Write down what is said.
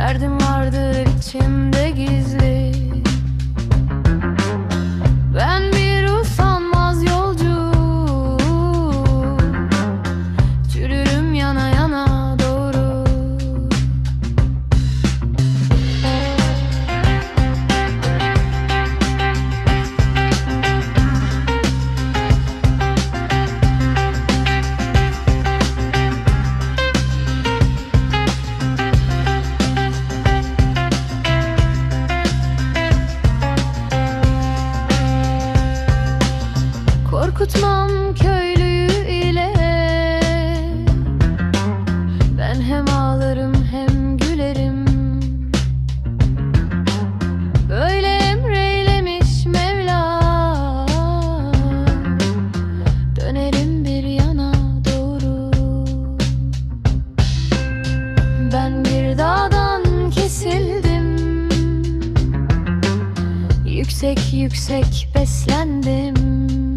Derdim vardı içimde gizli. Korkutmam köylüyü ile. Ben hem ağlarım hem gülerim. Böyle emreylemiş Mevla. Dönerim bir yana doğru. Ben bir dağdan kesildim. Yüksek yüksek beslendim